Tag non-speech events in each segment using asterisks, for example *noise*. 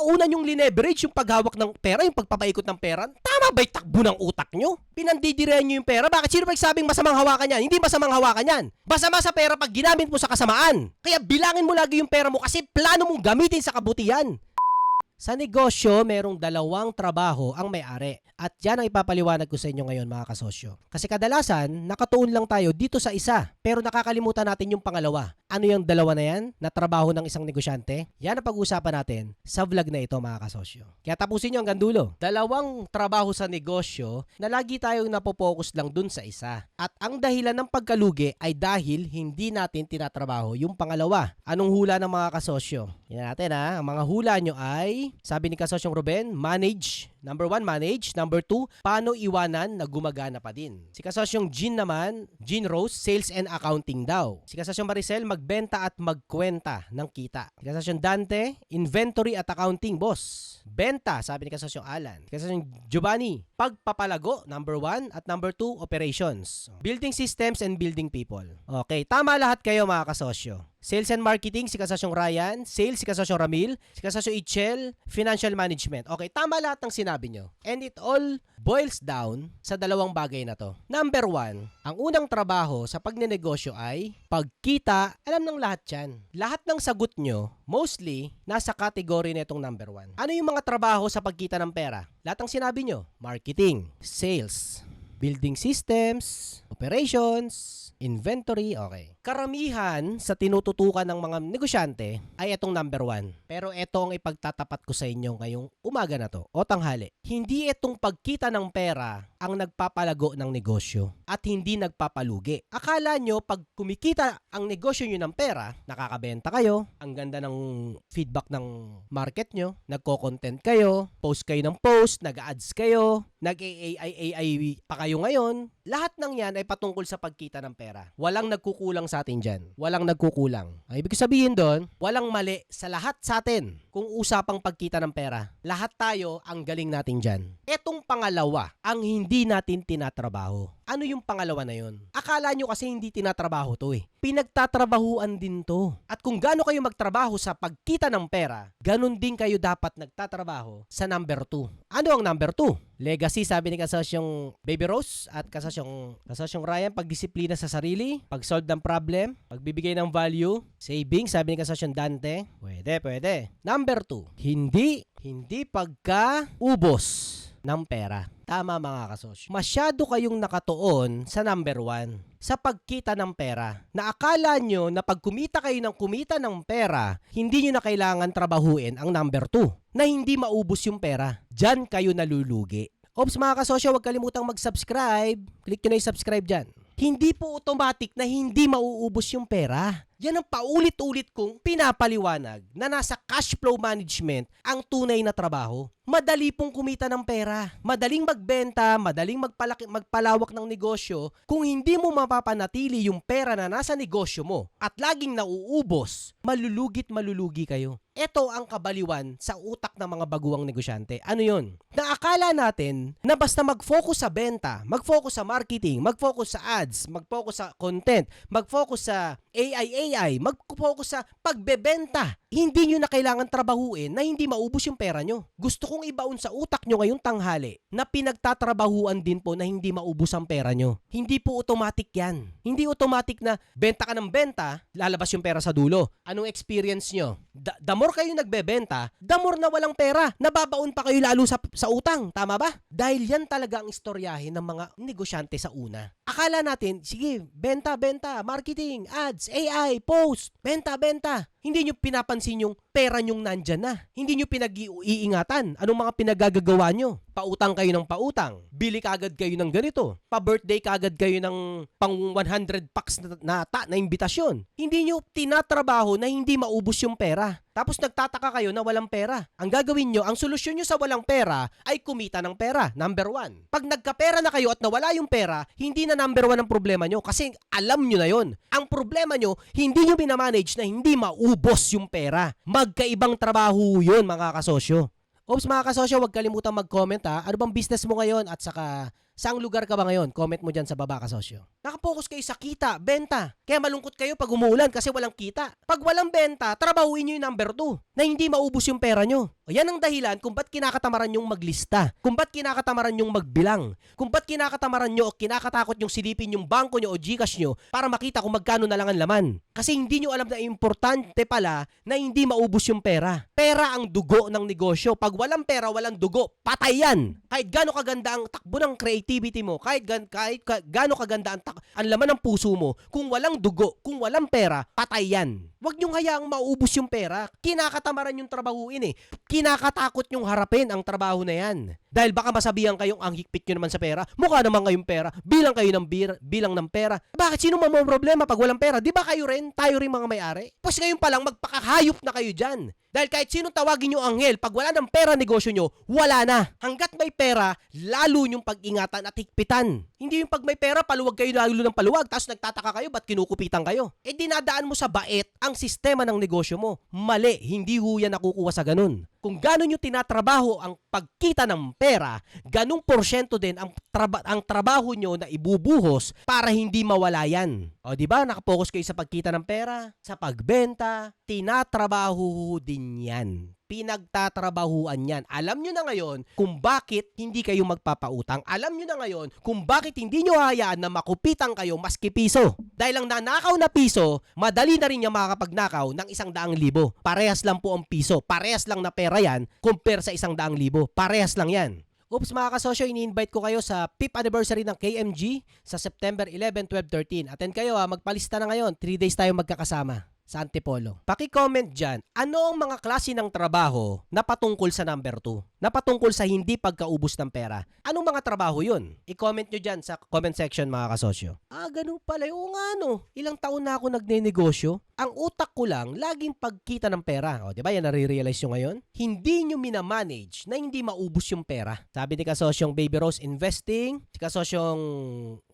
Taunan yung lineverage, yung paghawak ng pera, yung pagpapaikot ng pera. Tama ba'y takbo ng utak nyo? Pinandidirehan nyo yung pera. Bakit sino magsabing masamang hawakan yan? Hindi masamang hawakan yan. Masama sa pera pag ginamit mo sa kasamaan. Kaya bilangin mo lagi yung pera mo kasi plano mong gamitin sa kabutihan. Sa negosyo, merong dalawang trabaho ang may-ari. At yan ang ipapaliwanag ko sa inyo ngayon mga kasosyo. Kasi kadalasan, nakatuon lang tayo dito sa isa. Pero nakakalimutan natin yung pangalawa. Ano yung dalawa na yan na trabaho ng isang negosyante? Yan ang pag-uusapan natin sa vlog na ito mga kasosyo. Kaya tapusin nyo hanggang dulo. Dalawang trabaho sa negosyo na lagi tayong napopokus lang dun sa isa. At ang dahilan ng pagkalugi ay dahil hindi natin tinatrabaho yung pangalawa. Anong hula ng mga kasosyo? Yan natin ha. Ang mga hula nyo ay, sabi ni kasosyong Ruben, manage. Number one, manage. Number two, paano iwanan na gumagana pa din. Si kasosyong Jean naman, Jean Rose, sales and accounting daw. Si kasosyong Maricel, magbenta at magkwenta ng kita. Si kasosyong Dante, inventory at accounting, boss. Benta, sabi ni kasosyong Alan. Si kasosyong Giovanni, pagpapalago, number one. At number two, operations. Building systems and building people. Okay, tama lahat kayo mga kasosyo. Sales and marketing, si Kasasyong Ryan. Sales, si Kasasyong Ramil. Si Kasasyong Ichel. Financial management. Okay, tama lahat ng sinabi nyo. And it all boils down sa dalawang bagay na to. Number one, ang unang trabaho sa pagnenegosyo ay pagkita. Alam ng lahat yan. Lahat ng sagot nyo, mostly, nasa category na itong number one. Ano yung mga trabaho sa pagkita ng pera? Lahat ng sinabi nyo, marketing, sales, building systems, operations, inventory, okay. Karamihan sa tinututukan ng mga negosyante ay itong number one. Pero ito ang ipagtatapat ko sa inyo ngayong umaga na to o tanghali. Hindi itong pagkita ng pera ang nagpapalago ng negosyo at hindi nagpapalugi. Akala nyo pag kumikita ang negosyo nyo ng pera, nakakabenta kayo, ang ganda ng feedback ng market nyo, nagko-content kayo, post kayo ng post, nag-ads kayo, nag-AI pa kayo ngayon, lahat ng yan ay patungkol sa pagkita ng pera. Walang nagkukulang sa atin dyan. Walang nagkukulang. Ang ibig sabihin doon, walang mali sa lahat sa atin kung usapang pagkita ng pera. Lahat tayo ang galing natin dyan. Etong pangalawa, ang hindi natin tinatrabaho. Ano yung pangalawa na yun? Akala nyo kasi hindi tinatrabaho to eh. Pinagtatrabahuan din to. At kung gaano kayo magtrabaho sa pagkita ng pera, ganun din kayo dapat nagtatrabaho sa number 2. Ano ang number 2? Legacy, sabi ni kasasyong Baby Rose at kasasyong, kasasyong Ryan, pagdisiplina sa sarili, pag-solve ng problem, pagbibigay ng value, saving, sabi ni kasasyong Dante. Pwede, pwede. Number 2, hindi, hindi pagka-ubos ng pera. Tama mga kasosyo. Masyado kayong nakatuon sa number one, sa pagkita ng pera. Na akala nyo na pag kumita kayo ng kumita ng pera, hindi nyo na kailangan trabahuin ang number two, na hindi maubos yung pera. Diyan kayo nalulugi. Ops mga kasosyo, huwag kalimutang mag-subscribe. Click nyo na yung subscribe dyan. Hindi po automatic na hindi mauubos yung pera. Yan ang paulit-ulit kong pinapaliwanag na nasa cash flow management ang tunay na trabaho. Madali pong kumita ng pera. Madaling magbenta, madaling magpalaki, magpalawak ng negosyo kung hindi mo mapapanatili yung pera na nasa negosyo mo at laging nauubos, malulugit malulugi kayo. Ito ang kabaliwan sa utak ng mga baguang negosyante. Ano yon? Na akala natin na basta mag-focus sa benta, mag-focus sa marketing, mag-focus sa ads, mag-focus sa content, mag-focus sa AI, AI, mag-focus sa pagbebenta. Hindi nyo na kailangan trabahuin na hindi maubos yung pera nyo. Gusto kong ibaon sa utak nyo ngayong tanghali na pinagtatrabahuan din po na hindi maubos ang pera nyo. Hindi po automatic yan. Hindi automatic na benta ka ng benta, lalabas yung pera sa dulo. Anong experience nyo? Da- the more kayo nagbebenta, the more na walang pera, nababaon pa kayo lalo sa, sa utang. Tama ba? Dahil yan talaga ang istoryahin ng mga negosyante sa una. Akala natin, sige, benta, benta, marketing, ads, AI, post, benta, benta. Hindi nyo pinapansin yung pera nyong nandyan na. Hindi nyo pinag-iingatan anong mga pinagagagawa nyo. Pautang kayo ng pautang. Bili kagad kayo ng ganito. Pa-birthday kagad kayo ng pang 100 packs na, na, ta, na imbitasyon. Hindi nyo tinatrabaho na hindi maubos yung pera. Tapos nagtataka kayo na walang pera. Ang gagawin nyo, ang solusyon nyo sa walang pera ay kumita ng pera. Number one. Pag nagkapera na kayo at nawala yung pera, hindi na number one ang problema nyo kasi alam nyo na yon. Ang problema nyo, hindi nyo minamanage na hindi maubos yung pera. Magkaibang trabaho yun mga kasosyo. Oops mga kasosyo, huwag kalimutang mag-comment ha. Ano bang business mo ngayon at saka saang lugar ka ba ngayon? Comment mo dyan sa baba kasosyo. Nakapokus kayo sa kita, benta. Kaya malungkot kayo pag umuulan kasi walang kita. Pag walang benta, trabahuin nyo yung number 2 na hindi maubos yung pera nyo. O yan ang dahilan kung ba't kinakatamaran yung maglista, kung ba't kinakatamaran yung magbilang, kung ba't kinakatamaran nyo o kinakatakot yung silipin yung bangko nyo o Gcash nyo para makita kung magkano na lang ang laman. Kasi hindi nyo alam na importante pala na hindi maubos yung pera. Pera ang dugo ng negosyo. Pag walang pera, walang dugo. Patay yan. Kahit gaano kaganda ang takbo ng creativity mo, kahit, gan, kahit ka, gaano kaganda ang, tak, ang laman ng puso mo, kung walang dugo, kung walang pera, patay yan. Huwag niyong hayaang maubos yung pera. Kinakatamaran yung trabahuin eh. Kinakatakot yung harapin ang trabaho na yan. Dahil baka masabihan kayong ang higpit nyo naman sa pera. Mukha naman kayong pera. Bilang kayo ng bir, bilang ng pera. Bakit sino mo problema pag walang pera? Di ba kayo rin? Tayo rin mga may-ari? Pues ngayon pa lang magpakahayop na kayo dyan. Dahil kahit sino tawagin nyo anghel, pag wala ng pera negosyo nyo, wala na. Hanggat may pera, lalo nyong pag-ingatan at higpitan. Hindi yung pag may pera, paluwag kayo lalo ng paluwag, tapos nagtataka kayo, ba't kinukupitan kayo? Eh dinadaan mo sa bait ang sistema ng negosyo mo. Mali, hindi ho yan nakukuha sa ganun. Kung gano'n nyo tinatrabaho ang pagkita ng pera, ganung porsyento din ang, traba- ang trabaho nyo na ibubuhos para hindi mawala yan. O di ba nakapokus kayo sa pagkita ng pera, sa pagbenta, tinatrabaho din yan pinagtatrabahuan yan. Alam nyo na ngayon kung bakit hindi kayo magpapautang. Alam nyo na ngayon kung bakit hindi nyo hayaan na makupitan kayo maski piso. Dahil ang nanakaw na piso, madali na rin niya makakapagnakaw ng isang daang libo. Parehas lang po ang piso. Parehas lang na pera yan compare sa isang daang libo. Parehas lang yan. Oops mga kasosyo, ini-invite ko kayo sa 5th anniversary ng KMG sa September 11, 12, 13. Attend kayo ha, magpalista na ngayon. 3 days tayo magkakasama sa Antipolo. Paki-comment dyan, ano ang mga klase ng trabaho na patungkol sa number 2? Na patungkol sa hindi pagkaubos ng pera? Anong mga trabaho yun? I-comment nyo dyan sa comment section mga kasosyo. Ah, ganun pala. Oo nga no. Ilang taon na ako nagne-negosyo. Ang utak ko lang, laging pagkita ng pera. O, di ba yan nare-realize nyo ngayon? Hindi nyo minamanage na hindi maubos yung pera. Sabi ni kasosyong Baby Rose, investing. Si kasosyong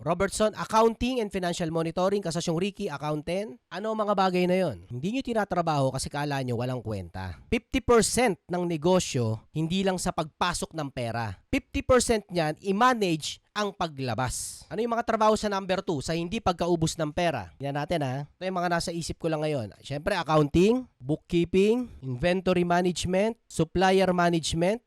Robertson, accounting and financial monitoring. Kasosyong Ricky, accountant. Ano mga bagay na yon? Hindi nyo tinatrabaho kasi kala nyo walang kwenta. 50% ng negosyo, hindi lang sa pagpasok ng pera. 50% niyan, i-manage ang paglabas. Ano yung mga trabaho sa number 2 sa hindi pagkaubos ng pera? Yan natin ha. Ito yung mga nasa isip ko lang ngayon. Siyempre, accounting, bookkeeping, inventory management, supplier management,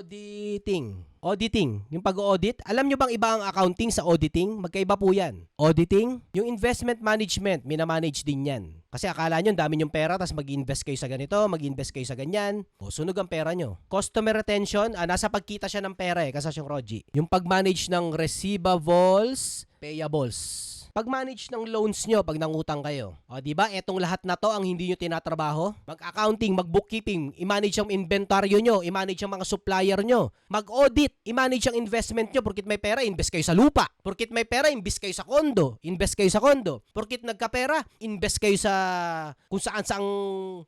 auditing. Auditing, yung pag-audit. Alam nyo bang iba ang accounting sa auditing? Magkaiba po yan. Auditing, yung investment management, minamanage din yan. Kasi akala nyo, dami nyong pera, tapos mag-invest kayo sa ganito, mag-invest kayo sa ganyan. O, sunog ang pera nyo. Customer retention, ah, nasa pagkita siya ng pera eh, kasasyong Roji. Yung pag-manage ng receivables, payables. Pag-manage ng loans nyo pag nangutang kayo. O, di ba? Etong lahat na to ang hindi nyo tinatrabaho. Mag-accounting, mag-bookkeeping, i-manage ang inventaryo nyo, i-manage ang mga supplier nyo. Mag-audit, i-manage ang investment nyo. Porkit may pera, invest kayo sa lupa. Porkit may pera, invest kayo sa kondo. Invest kayo sa kondo. Porkit nagkapera, invest kayo sa kung saan saang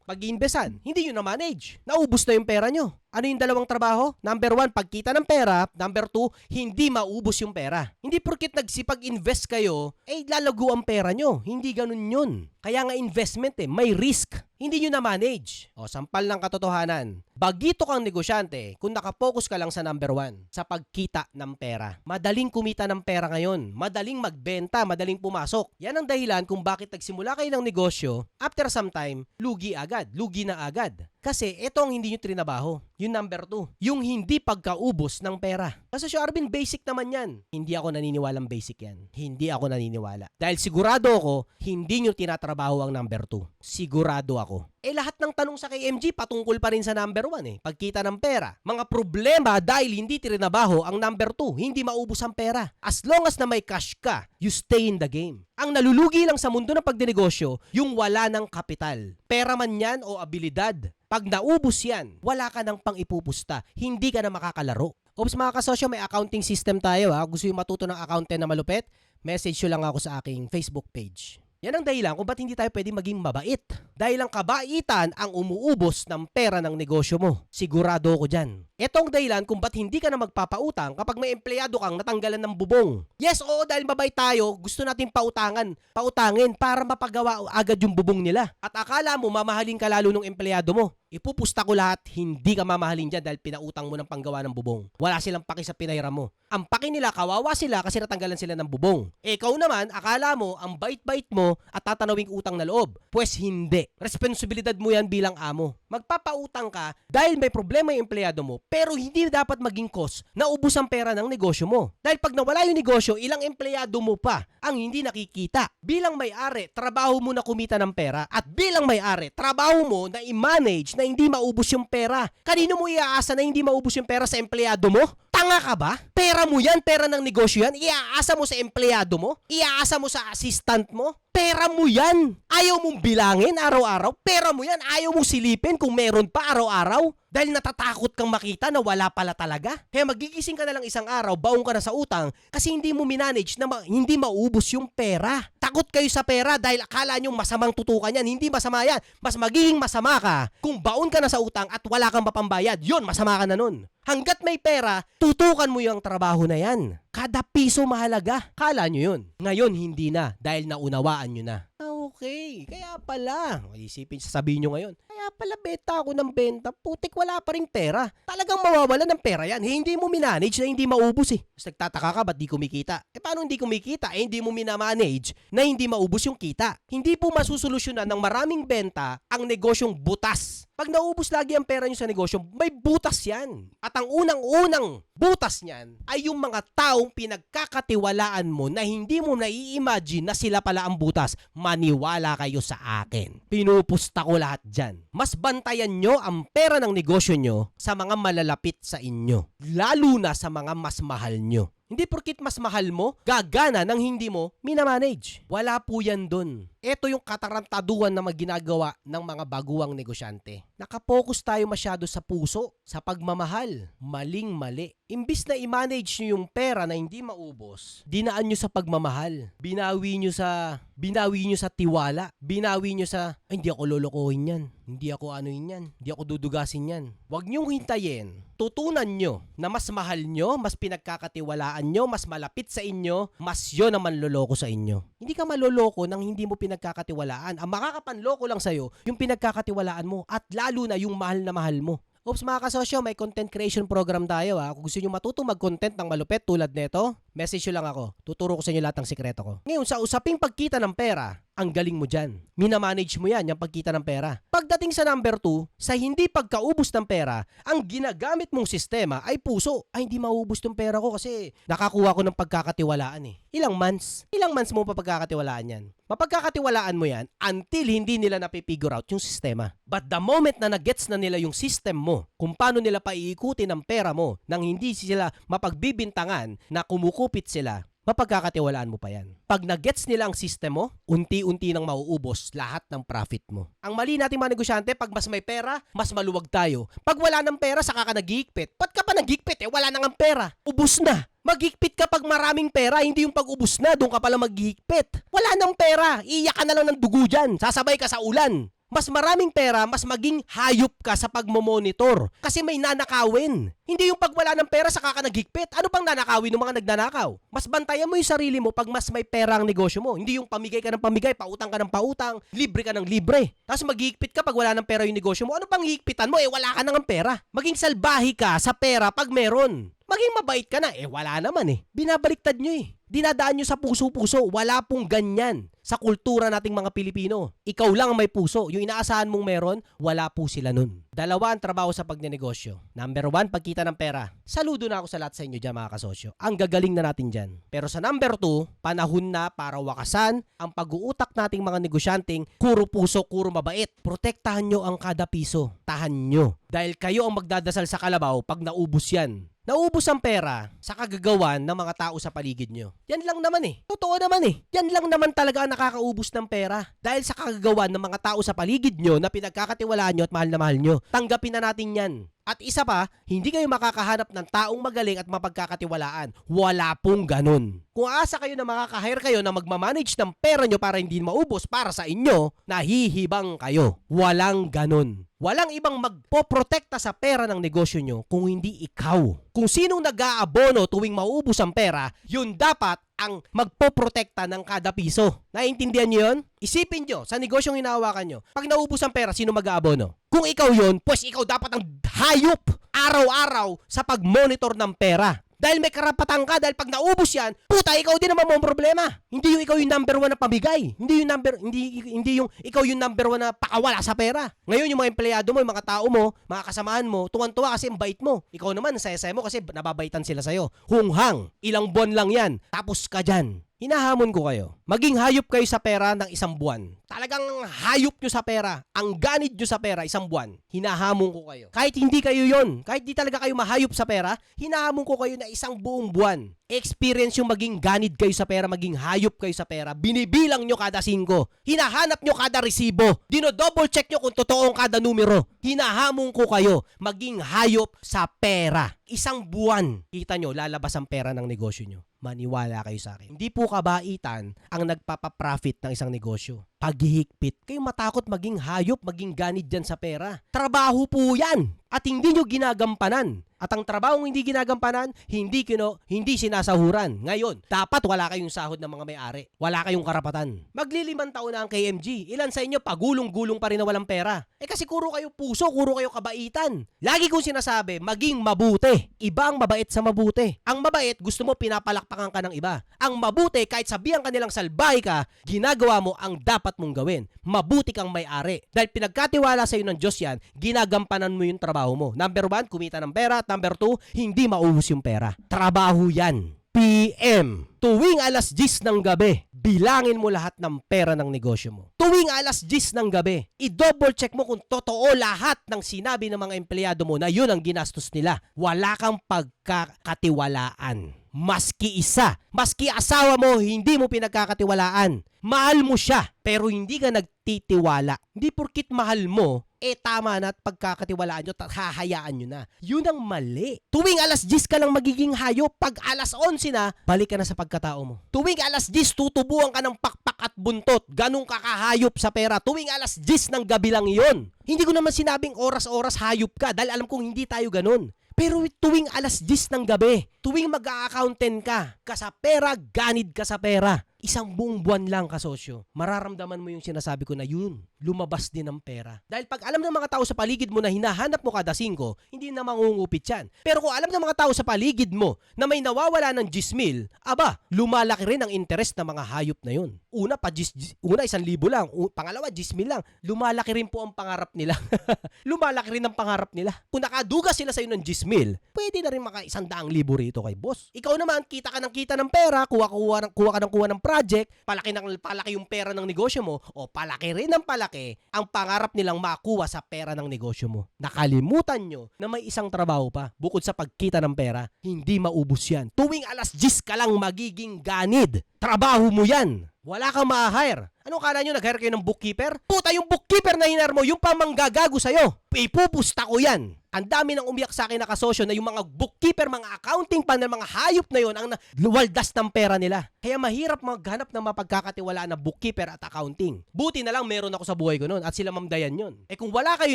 pag-iinvestan. Hindi nyo na-manage. Naubos na yung pera nyo. Ano yung dalawang trabaho? Number one, pagkita ng pera. Number two, hindi maubos yung pera. Hindi porkit nagsipag-invest kayo, eh lalago ang pera nyo. Hindi ganun yun. Kaya nga investment eh, may risk. Hindi nyo na-manage. O, sampal ng katotohanan. Bagito kang negosyante kung nakapokus ka lang sa number one, sa pagkita ng pera. Madaling kumita ng pera ngayon. Madaling magbenta, madaling pumasok. Yan ang dahilan kung bakit nagsimula kayo ng negosyo, after some time, lugi agad. Lugi na agad. Kasi ito ang hindi nyo trinabaho. Yung number two. Yung hindi pagkaubos ng pera. Kasi si Arvin, basic naman yan. Hindi ako naniniwalang basic yan. Hindi ako naniniwala. Dahil sigurado ako, hindi nyo tinatrabaho ang number two. Sigurado ako. Eh lahat ng tanong sa KMG patungkol pa rin sa number 1 eh. Pagkita ng pera. Mga problema dahil hindi trinabaho ang number 2. Hindi maubos ang pera. As long as na may cash ka, you stay in the game. Ang nalulugi lang sa mundo ng pagdinegosyo, yung wala ng kapital. Pera man yan o abilidad. Pag naubos yan, wala ka nang pang ipupusta. Hindi ka na makakalaro. Ops mga kasosyo, may accounting system tayo ha. Gusto yung matuto ng accountant na malupit? Message nyo lang ako sa aking Facebook page. Yan ang dahilan kung ba't hindi tayo pwede maging mabait. Dahil ang kabaitan ang umuubos ng pera ng negosyo mo. Sigurado ko dyan. Ito ang dahilan kung ba't hindi ka na magpapautang kapag may empleyado kang natanggalan ng bubong. Yes, oo, dahil mabait tayo, gusto natin pautangan. Pautangin para mapagawa agad yung bubong nila. At akala mo mamahalin ka lalo ng empleyado mo. Ipupusta ko lahat, hindi ka mamahalin dyan dahil pinautang mo ng panggawa ng bubong. Wala silang paki sa pinahiram mo. Ang paki nila, kawawa sila kasi natanggalan sila ng bubong. Eh, ikaw naman, akala mo, ang bait-bait mo at tatanawing utang na loob. Pwes hindi. Responsibilidad mo yan bilang amo. Magpapautang ka dahil may problema yung empleyado mo pero hindi dapat maging cause na ubus ang pera ng negosyo mo. Dahil pag nawala yung negosyo, ilang empleyado mo pa ang hindi nakikita. Bilang may-ari, trabaho mo na kumita ng pera at bilang may-ari, trabaho mo na i-manage na hindi maubos yung pera. Kanino mo iaasa na hindi maubos yung pera sa empleyado mo? Tanga ka ba? Pera mo yan, pera ng negosyo yan. Iaasa mo sa empleyado mo? Iaasa mo sa assistant mo? Pera mo yan. Ayaw mong bilangin araw-araw. Pera mo yan. Ayaw mong silipin kung meron pa araw-araw. Dahil natatakot kang makita na wala pala talaga. Kaya magigising ka na lang isang araw, baong ka na sa utang kasi hindi mo minanage na ma- hindi maubos yung pera. Takot kayo sa pera dahil akala nyo masamang tutukan yan. Hindi masama yan. Mas magiging masama ka kung baon ka na sa utang at wala kang mapambayad. Yun, masama ka na nun. Hanggat may pera, tutukan mo yung trabaho na yan. Kada piso mahalaga. Kala nyo yun. Ngayon, hindi na dahil naunawaan nyo na. Ah, Okay, kaya pala. Isipin, sasabihin nyo ngayon, kaya pala beta ako ng benta, putik wala pa rin pera. Talagang mawawala ng pera yan. Eh, hindi mo minanage na hindi maubos eh. Tapos nagtataka ka, ba't di kumikita? Eh paano hindi kumikita? Eh hindi mo minamanage na hindi maubos yung kita. Hindi po masusolusyonan ng maraming benta ang negosyong butas. Pag naubos lagi ang pera nyo sa negosyo, may butas yan. At ang unang-unang butas niyan ay yung mga taong pinagkakatiwalaan mo na hindi mo nai-imagine na sila pala ang butas. Maniwala kayo sa akin. Pinupusta ko lahat dyan. Mas bantayan nyo ang pera ng negosyo nyo sa mga malalapit sa inyo. Lalo na sa mga mas mahal nyo. Hindi porkit mas mahal mo, gagana ng hindi mo minamanage. Wala po yan dun. Ito yung katarantaduan na maginagawa ng mga baguang negosyante. Nakapokus tayo masyado sa puso, sa pagmamahal. Maling-mali. Imbis na i-manage nyo yung pera na hindi maubos, dinaan nyo sa pagmamahal. Binawi nyo sa binawi nyo sa tiwala. Binawi nyo sa, hindi ako lolokohin yan. Hindi ako ano yan. Hindi ako dudugasin yan. Huwag nyong hintayin. Tutunan nyo na mas mahal nyo, mas pinagkakatiwalaan nyo, mas malapit sa inyo, mas yun ang manloloko sa inyo. Hindi ka maloloko nang hindi mo pinagkakatiwalaan. Ang makakapanloko lang sa'yo, yung pinagkakatiwalaan mo at lalo na yung mahal na mahal mo. Oops mga kasosyo, may content creation program tayo ha. Kung gusto nyo matutong mag-content ng malupet tulad nito, message nyo lang ako. Tuturo ko sa inyo lahat ng sikreto ko. Ngayon, sa usaping pagkita ng pera, ang galing mo dyan. Minamanage mo yan, yung pagkita ng pera. Pagdating sa number 2, sa hindi pagkaubos ng pera, ang ginagamit mong sistema ay puso. Ay, hindi maubos tong pera ko kasi nakakuha ko ng pagkakatiwalaan eh. Ilang months? Ilang months mo pa pagkakatiwalaan yan? Mapagkakatiwalaan mo yan until hindi nila napipigure out yung sistema. But the moment na nagets na nila yung system mo, kung paano nila paiikutin ang pera mo nang hindi sila mapagbibintangan na kumukupit sila, mapagkakatiwalaan mo pa yan. Pag nagets nila ang system mo, unti-unti nang mauubos lahat ng profit mo. Ang mali nating mga negosyante, pag mas may pera, mas maluwag tayo. Pag wala ng pera, saka ka nagigpit. Ba't ka pa nagigpit? Eh, wala nang ang pera. Ubus na. Magigpit ka pag maraming pera, hindi yung pag ubus na, doon ka pala maghihigpit. Wala nang pera, iiyak ka na lang ng dugo dyan, sasabay ka sa ulan. Mas maraming pera, mas maging hayop ka sa pagmomonitor. Kasi may nanakawin. Hindi yung pag wala ng pera, saka ka naghigpit. Ano pang nanakawin ng mga nagnanakaw? Mas bantayan mo yung sarili mo pag mas may pera ang negosyo mo. Hindi yung pamigay ka ng pamigay, pautang ka ng pautang, libre ka ng libre. Tapos maghihigpit ka pag wala ng pera yung negosyo mo. Ano pang hihigpitan mo? Eh wala ka nang pera. Maging salbahi ka sa pera pag meron. Maging mabait ka na, eh wala naman eh. Binabaliktad nyo eh. Dinadaan nyo sa puso-puso. Wala pong ganyan sa kultura nating mga Pilipino. Ikaw lang ang may puso. Yung inaasahan mong meron, wala po sila nun. Dalawa ang trabaho sa pagnenegosyo. Number one, pagkita ng pera. Saludo na ako sa lahat sa inyo dyan mga kasosyo. Ang gagaling na natin dyan. Pero sa number two, panahon na para wakasan ang pag-uutak nating mga negosyanteng kuro puso, kuro mabait. Protektahan nyo ang kada piso. Tahan nyo. Dahil kayo ang magdadasal sa kalabaw pag naubos yan. Naubos ang pera sa kagagawan ng mga tao sa paligid nyo. Yan lang naman eh. Totoo naman eh. Yan lang naman talaga ang nakakaubos ng pera. Dahil sa kagagawan ng mga tao sa paligid nyo na pinagkakatiwalaan nyo at mahal na mahal nyo. Tanggapin na natin yan. At isa pa, hindi kayo makakahanap ng taong magaling at mapagkakatiwalaan. Wala pong ganun. Kung asa kayo na makakahire kayo na magmamanage ng pera nyo para hindi maubos para sa inyo, nahihibang kayo. Walang ganun. Walang ibang magpoprotekta sa pera ng negosyo nyo kung hindi ikaw. Kung sinong nag-aabono tuwing maubos ang pera, yun dapat ang magpoprotekta ng kada piso. Naiintindihan niyo yun? Isipin nyo, sa negosyong hinahawakan nyo, pag naubos ang pera, sino mag-aabono? Kung ikaw yon, pues ikaw dapat ang hayop araw-araw sa pag-monitor ng pera. Dahil may karapatan ka, dahil pag naubos yan, puta, ikaw din naman mo ang problema. Hindi yung ikaw yung number one na pamigay. Hindi yung number, hindi, hindi yung ikaw yung number one na pakawala sa pera. Ngayon yung mga empleyado mo, yung mga tao mo, mga kasamahan mo, tuwan-tuwa kasi ang bait mo. Ikaw naman, saya-saya mo kasi nababaitan sila sa'yo. Hunghang, ilang buwan lang yan, tapos ka dyan. Hinahamon ko kayo. Maging hayop kayo sa pera ng isang buwan. Talagang hayop nyo sa pera. Ang ganid nyo sa pera isang buwan. Hinahamon ko kayo. Kahit hindi kayo yon, kahit di talaga kayo mahayop sa pera, hinahamon ko kayo na isang buong buwan. Experience yung maging ganid kayo sa pera, maging hayop kayo sa pera. Binibilang nyo kada singko. Hinahanap nyo kada resibo. Dino-double check nyo kung totoo ang kada numero. Hinahamon ko kayo maging hayop sa pera. Isang buwan, kita nyo, lalabas ang pera ng negosyo nyo. Maniwala kayo sa akin. Hindi po kabaitan ang nagpapaprofit ng isang negosyo. Paghihigpit. Kayo matakot maging hayop, maging ganid dyan sa pera. Trabaho po yan. At hindi nyo ginagampanan. At ang trabaho hindi ginagampanan, hindi kino, hindi sinasahuran. Ngayon, dapat wala kayong sahod ng mga may-ari. Wala kayong karapatan. Maglilimang taon na ang KMG. Ilan sa inyo pagulong-gulong pa rin na walang pera? Eh kasi kuro kayo puso, kuro kayo kabaitan. Lagi kong sinasabi, maging mabuti. Iba ang mabait sa mabuti. Ang mabait, gusto mo pinapalakpakan ka ng iba. Ang mabuti, kahit sabihan ka nilang salbay ka, ginagawa mo ang dapat mong gawin. Mabuti kang may-ari. Dahil pinagkatiwala sa iyo ng Diyos yan, ginagampanan mo yung trabaho mo. Number one, kumita ng pera. Number two, hindi maubos yung pera. Trabaho yan. PM. Tuwing alas 10 ng gabi, bilangin mo lahat ng pera ng negosyo mo. Tuwing alas 10 ng gabi, i-double check mo kung totoo lahat ng sinabi ng mga empleyado mo na yun ang ginastos nila. Wala kang pagkakatiwalaan. Maski isa, maski asawa mo, hindi mo pinagkakatiwalaan. Mahal mo siya, pero hindi ka nagtitiwala. Hindi porkit mahal mo, eh tama na at pagkakatiwalaan nyo, hahayaan nyo na. Yun ang mali. Tuwing alas 10 ka lang magiging hayop, pag alas 11 na, balik ka na sa pagkatao mo. Tuwing alas 10, tutubuan ka ng pakpak at buntot. Ganong kakahayop sa pera. Tuwing alas 10 ng gabi lang yon. Hindi ko naman sinabing oras-oras hayop ka dahil alam kong hindi tayo ganun. Pero tuwing alas 10 ng gabi, tuwing mag-a-accountant ka, ka sa pera, ganid ka sa pera. Isang buong buwan lang kasosyo, mararamdaman mo yung sinasabi ko na yun, lumabas din ang pera. Dahil pag alam ng mga tao sa paligid mo na hinahanap mo kada singko, hindi na mangungupit yan. Pero kung alam ng mga tao sa paligid mo na may nawawala ng 10 mil, aba, lumalaki rin ang interest ng mga hayop na yun. Una, pa, gis, una isang libo lang. U- pangalawa, 10 mil lang. Lumalaki rin po ang pangarap nila. *laughs* lumalaki rin ang pangarap nila. Kung nakaduga sila sa iyo ng 10 mil, pwede na rin maka isang daang libo rito kay boss. Ikaw naman, kita ka ng kita ng pera, kuha-kuha ng, kuha ka ng kuha ng project, palaki ng palaki yung pera ng negosyo mo, o palaki rin ng palaki ang pangarap nilang makuha sa pera ng negosyo mo. Nakalimutan nyo na may isang trabaho pa, bukod sa pagkita ng pera, hindi maubos yan. Tuwing alas 10 ka lang magiging ganid. Trabaho mo yan. Wala kang ma-hire. Ano kala nyo, nag-hire kayo ng bookkeeper? Puta, yung bookkeeper na hinar mo, yung pamanggagago sa'yo. Ipupusta ko yan. Ang dami nang umiyak sa akin na kasosyo na yung mga bookkeeper, mga accounting panel, mga hayop na yon ang luwaldas ng pera nila. Kaya mahirap maghanap ng mapagkakatiwalaan na bookkeeper at accounting. Buti na lang meron ako sa buhay ko noon at sila mamdayan yon. Eh kung wala kayo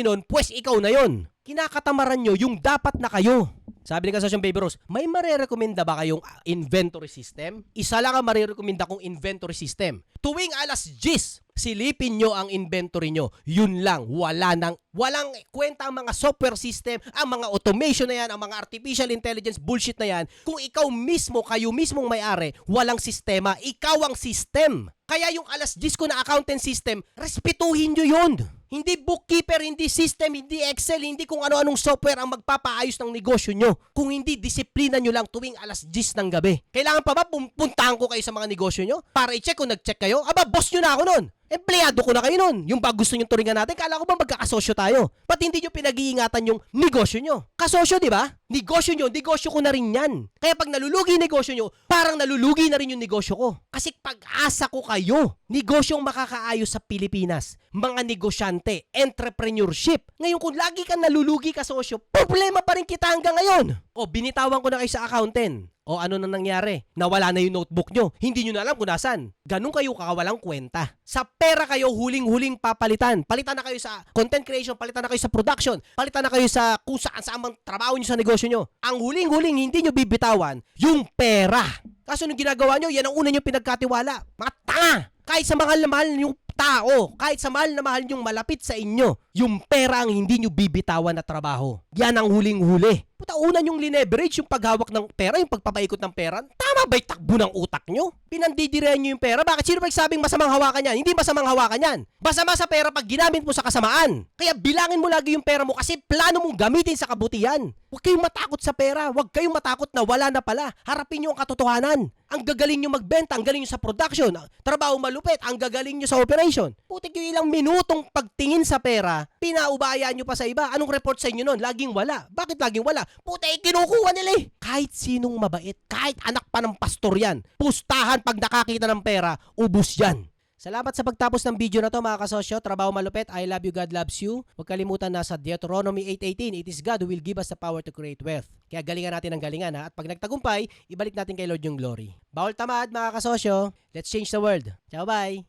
noon, pues ikaw na yon. Kinakatamaran nyo yung dapat na kayo. Sabi ni Kasosyong Baby Rose, may marerekomenda ba kayong ah, inventory system? Isa lang ang marerekomenda kong inventory system. Tuwing alas 10, silipin nyo ang inventory nyo. Yun lang. Wala nang, walang kwenta ang mga software system, ang mga automation na yan, ang mga artificial intelligence bullshit na yan. Kung ikaw mismo, kayo mismong may-ari, walang sistema, ikaw ang system. Kaya yung alas 10 ko na accountant system, respetuhin nyo yun. Hindi bookkeeper, hindi system, hindi Excel, hindi kung ano-anong software ang magpapaayos ng negosyo nyo. Kung hindi, disiplina nyo lang tuwing alas 10 ng gabi. Kailangan pa ba pum- puntahan ko kayo sa mga negosyo nyo? Para i-check kung nag-check kayo? Aba, boss nyo na ako nun. Empleyado ko na kayo nun. Yung ba gusto nyo turingan natin, kala ko ba magkakasosyo tayo? Ba't hindi nyo pinag-iingatan yung negosyo nyo? Kasosyo, di ba? Negosyo nyo, negosyo ko na rin yan. Kaya pag nalulugi negosyo nyo, parang nalulugi na rin yung negosyo ko. Kasi pag-asa ko kayo, negosyong makakaayos sa Pilipinas. Mga negosyante, entrepreneurship. Ngayon kung lagi kang nalulugi kasosyo, problema pa rin kita hanggang ngayon. O binitawan ko na kayo sa accountant. O ano na nangyari? Nawala na yung notebook nyo. Hindi nyo na alam kung nasan. Ganun kayo kakawalang kwenta. Sa pera kayo huling-huling papalitan. Palitan na kayo sa content creation, palitan na kayo sa production, palitan na kayo sa kung saan saan mang trabaho nyo sa negosyo nyo. Ang huling-huling hindi nyo bibitawan, yung pera. Kaso nung ginagawa nyo, yan ang una nyo pinagkatiwala. Mga tanga! Kahit sa mga mahal yung tao, kahit sa mahal na mahal yung malapit sa inyo, yung pera ang hindi nyo bibitawan na trabaho. Yan ang huling-huli. Puta, una yung lineverage, yung paghawak ng pera, yung pagpapaikot ng pera. Tama ba'y takbo ng utak nyo? Pinandidirehan nyo yung pera. Bakit sino nagsabing masamang hawakan yan? Hindi masamang hawakan yan. Masama sa pera pag ginamit mo sa kasamaan. Kaya bilangin mo lagi yung pera mo kasi plano mong gamitin sa kabutihan. Huwag kayong matakot sa pera. Huwag kayong matakot na wala na pala. Harapin nyo ang katotohanan. Ang gagaling nyo magbenta, ang galing nyo sa production, trabaho malupit, ang gagaling nyo sa operation. Putik yung ilang minutong pagtingin sa pera, pinaubayan nyo pa sa iba. Anong report sa inyo nun? Laging wala. Bakit laging wala? Putik, kinukuha nila eh. Kahit sinong mabait, kahit anak pa ng pastor yan, pustahan pag nakakita ng pera, ubus yan. Salamat sa pagtapos ng video na to mga kasosyo. Trabaho malupit. I love you, God loves you. Huwag kalimutan na sa Deuteronomy 8.18, It is God who will give us the power to create wealth. Kaya galingan natin ang galingan ha. At pag nagtagumpay, ibalik natin kay Lord yung glory. Bawal tamad mga kasosyo. Let's change the world. Ciao bye!